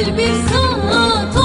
kalbim sana